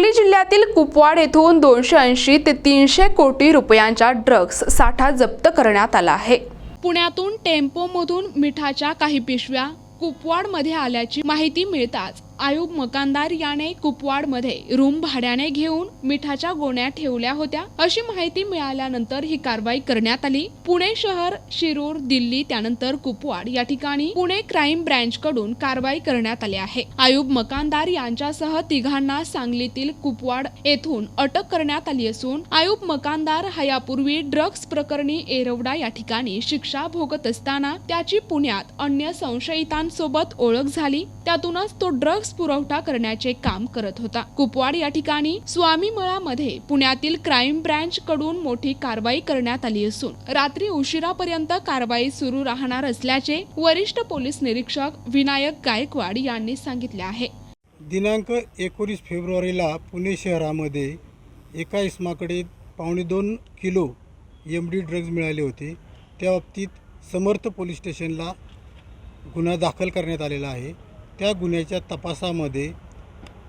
पुण्यातील कुपवाड येथून दोनशे ऐंशी ते तीनशे कोटी रुपयांच्या ड्रग्स साठा जप्त करण्यात आला आहे. पुण्यातून टेम्पोमधून मिठाच्या काही पिशव्या कुपवाडमध्ये आल्याची माहिती मिळताच आयुब मकानदार याने कुपवाडमध्ये रूम भाड्याने घेऊन मिठाच्या गोण्या ठेवल्या होत्या. अशी माहिती मिळाल्यानंतर ही कारवाई करण्यात आली. पुणे शहर शिरूर दिल्ली त्यानंतर कुपवाड या ठिकाणी पुणे क्राईम ब्रँच कडून कारवाई करण्यात आली आहे. आयुब मकानदार यांच्यासह तिघांना सांगलीतील कुपवाड येथून अटक करण्यात आली असून आयुब मकानदार हा यापूर्वी ड्रग्ज प्रकरणी एरवडा या ठिकाणी शिक्षा भोगत असताना त्याची पुण्यात अन्य संशयितांसोबत ओळख झाली. त्यातूनच तो ड्रग्ज पुरवठा करण्याचे काम करत होता. कुपवाड या ठिकाणी स्वामी मळामध्ये पुण्यातील क्राईम ब्रँच कडून मोठी कारवाई करण्यात आली असून रात्री उशिरापर्यंत कारवाई सुरू राहणार असल्याचे वरिष्ठ पोलीस निरीक्षक विनायक गायकवाड यांनी सांगितले आहे. दिनांक एकोणीस फेब्रुवारीला पुणे शहरामध्ये एका इसमाकडे पावणे दोन किलो एम डी ड्रग्ज मिळाले होते. त्या बाबतीत समर्थ पोलीस स्टेशनला गुन्हा दाखल करण्यात आलेला आहे. त्या गुन्ह्याच्या तपासामध्ये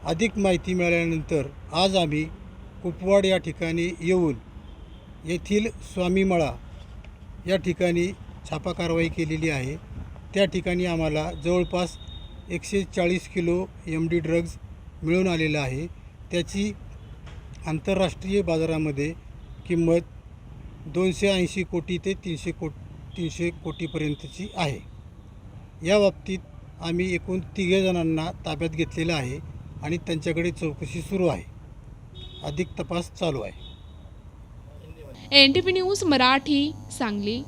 अधिक माहिती मिळाल्यानंतर आज आम्ही कुपवाड या ठिकाणी येऊन येथील स्वामीमळा या ठिकाणी छापा कारवाई केलेली आहे. त्या ठिकाणी आम्हाला जवळपास एकशे चाळीस किलो एम डी ड्रग्ज मिळून आलेलं आहे. त्याची आंतरराष्ट्रीय बाजारामध्ये किंमत दोनशे ऐंशी कोटी ते तीनशे को तीनशे कोटीपर्यंतची आहे. या बाबतीत आम्ही एकूण तिघेजणांना ताब्यात घेतलेलं आहे आणि त्यांच्याकडे चौकशी सुरू आहे. अधिक तपास चालू आहे. N T news Marathi Sangli.